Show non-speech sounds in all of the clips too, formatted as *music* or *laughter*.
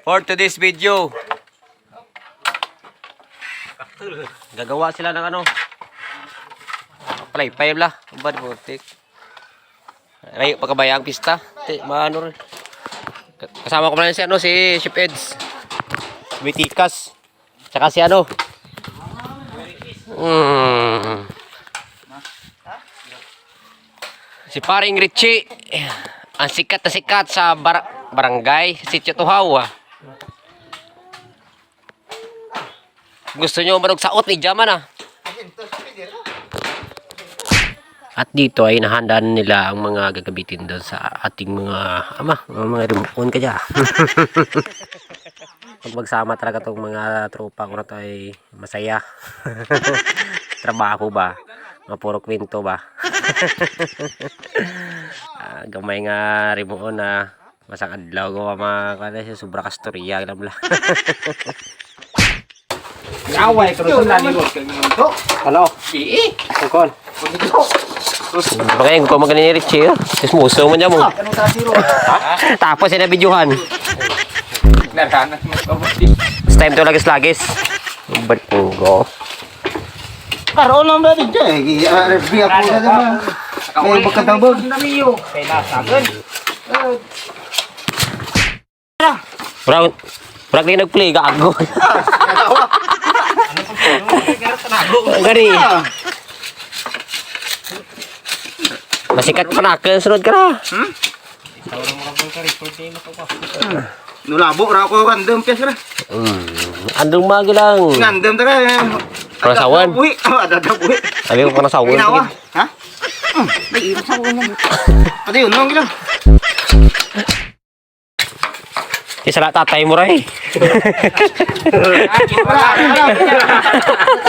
For today's video. Gagawa sila ng ano. Palay, payam la. Bad mo, tik. Ay, pagkabayang pista. Ti, maano. Kasama ko na si ano, si Chef Eds. Mitikas. Tsaka si ano. Mm. Si paring Richie. Ang sikat na sikat sa bar barangay, Sitio Tuhaw. ah. Gusto nyo manog saot ni Jaman ah. At dito ay nahandaan nila ang mga gagabitin doon sa ating mga ama, mga remote ka dyan. *laughs* Pag magsama talaga tong mga tropa ko na to ay masaya. *laughs* Trabaho ba? Mga puro kwento ba? *laughs* Ah, gamay nga remote na masang adlaw ko mga kana siya sobra kastorya lang la. *laughs* Away rin sa nalirot kay mga to. Ano? Ii. Tungkol. Bagay ko magani ni Richie. oh. Sis muso man niya mo. Anong tasiro? *laughs* Tapos sila videohan. Naranan mo pa? It's time to lagis-lagis. Ba't ko? Karoon lang ba dito eh. RFB ako na naman. Eh, pagkatabog. Kay nasagan. Murag, murag na nag-play, gago. Gani. Masikat pa na, kaya sunod ka na. Nulabo ra ako random piyas ra. Hmm, andong magi lang. Ngandam ta ka. Prasawan. Uy, ada ada uy. Sabi ko pa na sawon. Ginawa. Ha? Hmm, may iro sa ulo. Ate yun, nung. Isa na tatay mo rin.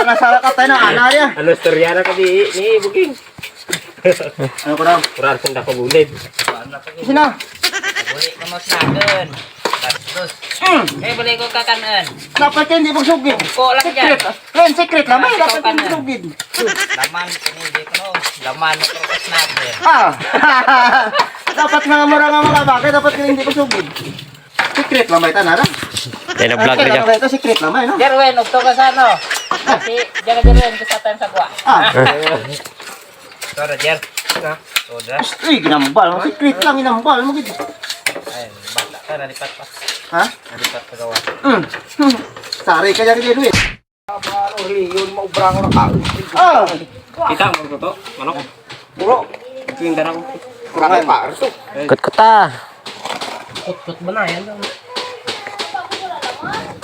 Wala, ka tayo ng anaya. Ano storya na ka di ni Booking? Ano ko daw? Kurar kung na pagulid. Sina? Buli ka mas natin. Tapos, Hmm. eh, buli ko kakanan. Dapat kayo hindi magsugid. Ko lang. Secret. Ren, secret lang. May dapat hindi magsugid. Laman, pinili ko no. Laman mo krokas natin. Ah. *laughs* dapat nga mura nga mga bagay. Dapat kayo hindi magsugid. Secret lang may tanara. Yan ang vlog rin niya. Ito secret lang may no? Jerwen, ugto ka sa ano? Kasi, dyan ka rin, gusto tayo sa kuwa. Ah. Tara, Jer. Soda. Uy, ginambal. Secret lang ginambal mo gid. Ayun, bata ka, nalipat pa. Ha? Nalipat pa gawa. Mm. Sari ka dyan dito eh. Yun mo brang ra ka. Ah. Kita mo to? Ano ko? Bro. Tuwing darang. Kurang ay pa. Ito. Kut-kuta. Kut-kut ba na yan?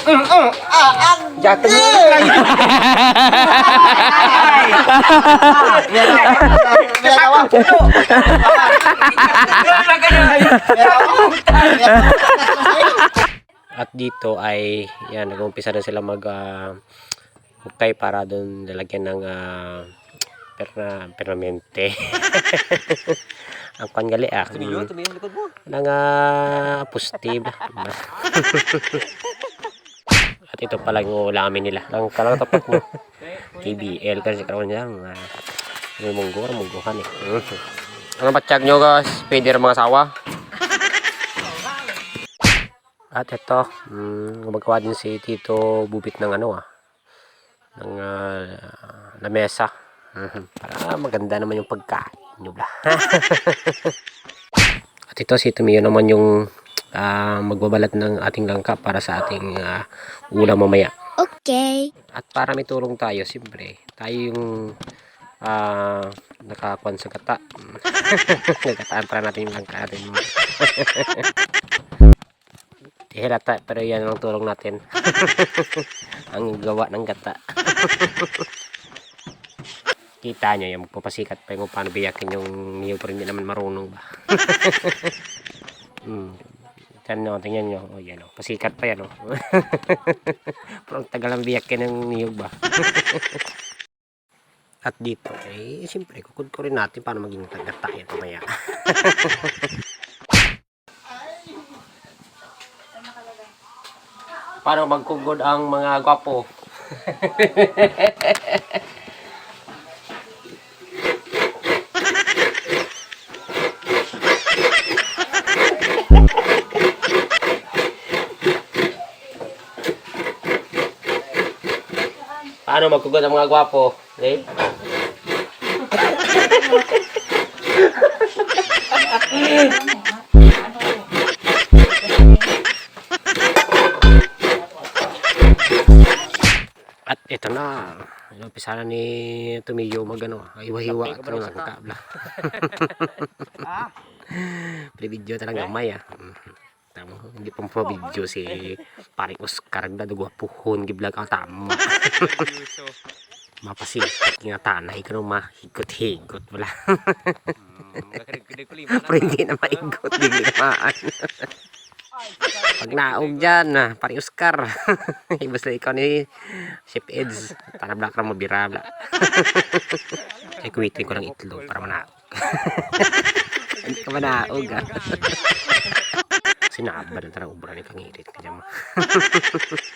Mm. Ah, ah. At dito ay yan nag-umpisa na sila mag uh, hukay para doon lalagyan ng uh, perna permanente. *laughs* Ang pangali ah. Tumiyo, tumiyo likod mo. Nang uh, pusti ba. *laughs* At ito pala yung ulamin nila. Ang kalang tapat mo. *laughs* KBL kasi karoon niya. Uh, may munggo, mungguhan eh. Ano batsyag nyo guys? Pwede rin mga sawa. At ito, mm, gumagawa din si Tito Bubit ng ano ah, ng uh, lamesa. *laughs* Para maganda naman yung pagkain nyo ba. *laughs* At ito si Tumiyo naman yung ah, magbabalat ng ating langka para sa ating ah, ulam mamaya. Okay. At para may tulong tayo, siyempre, tayo yung ah nakakuan sa gata. *laughs* Nagataan para natin yung langka natin. *laughs* Di halata, pero yan ang tulong natin. ang gawa ng gata. Kita nyo, yung magpapasikat pa yung kung paano biyakin yung niyog pero hindi naman marunong ba. *laughs* hmm. Yan no, tingnan nyo. O yan o, pasikat pa yan o. *laughs* pero ang tagal ang biyakin ng niyog ba. *laughs* At dito, eh, siyempre, kukod ko rin natin paano maging gata yan mamaya. paano magkugod ang mga gwapo. Paano magkugod ang mga gwapo? Eh? At ito na. Inumpisa na ni Tumiyo mag ano, hiwa-hiwa at ano kabla. Pre-video talaga may ah. Hindi pang pro video si paring Oscar na dugwa puhon giblag ang tamo. Mapasikat nga tanay ka nung mahigot-higot wala. Pero hindi na maigot, hindi namaan. Pag naog dyan, ah, paring Oscar. *laughs* Ibas na ikaw ni Chef Eds. Tanabla ka na mabirabla. Ay, kuwitin ko ng itlog para manaog. *laughs* Hindi ka manaog ah. *laughs* Sinabad na tarang ubra ni kangirit ka dyan.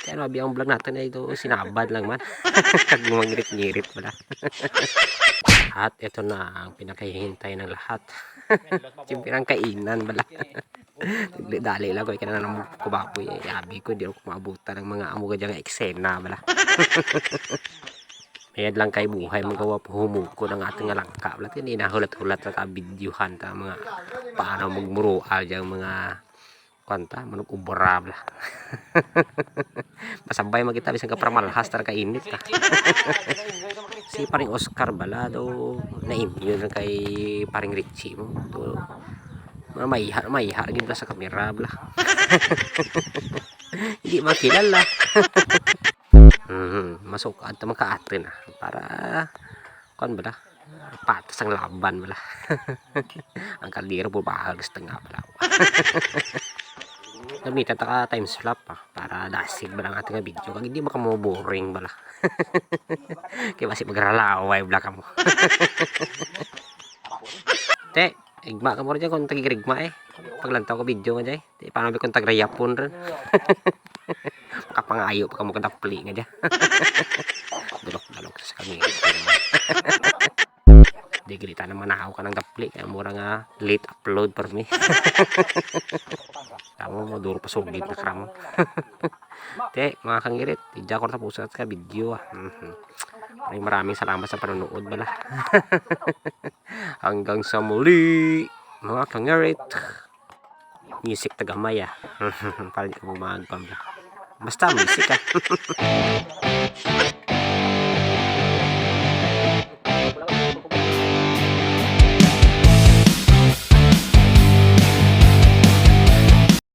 Kaya ano, *laughs* ang vlog natin ay ito, sinabad lang man. *laughs* Kag gumangirit-ngirit pala. *laughs* At ito na ang pinakahihintay ng lahat. Siyempre ang kainan bala. Dali lang ko, ikana ng kubaboy. Yabi ko, di ako kumabutan ng mga amuga dyan eksena bala. Mayad lang kay buhay magawa po humuko ng ating langka. Wala tin inahulat-hulat na ka-videohan ta mga paano magmurual dyan mga kwanta manong ubra bla. *laughs* Masabay magita bisang ka para malhas *laughs* tar ka init ta. si paring Oscar bala do na immune kay paring Richie mo. Mga maiha maiha gid ba sa kamera bla. *laughs* Hindi makilala. Mhm, masuk at makaatre na para kon bala patas ang laban bala. ang kaldero po bahagas nga bala. Gamitan ta ka time slap pa para dasig ba ang ating video kag hindi maka mo boring bala. *laughs* Kaya basi magralaway bala ka mo. *laughs* Te, igma ka mo rin kung tagigirigma eh. Paglantaw ko video nga dyan. Di paano kung tagrayapon rin. *laughs* Makapangayo pa ka mo kadapli nga dyan. Dalok-dalok sa kami. Di gilita naman nakaw ka ng dapli. Kaya mura nga late upload for me. Mo, duro pa sugid na kramo. Te, mga kangirit, *laughs* tidya ko na pusat ka video ah. Mhm. Maraming maraming salamat sa panonood bala. Hanggang sa muli, mga kangirit. Music tagamaya. Para di ka bumagpam. Basta music ah.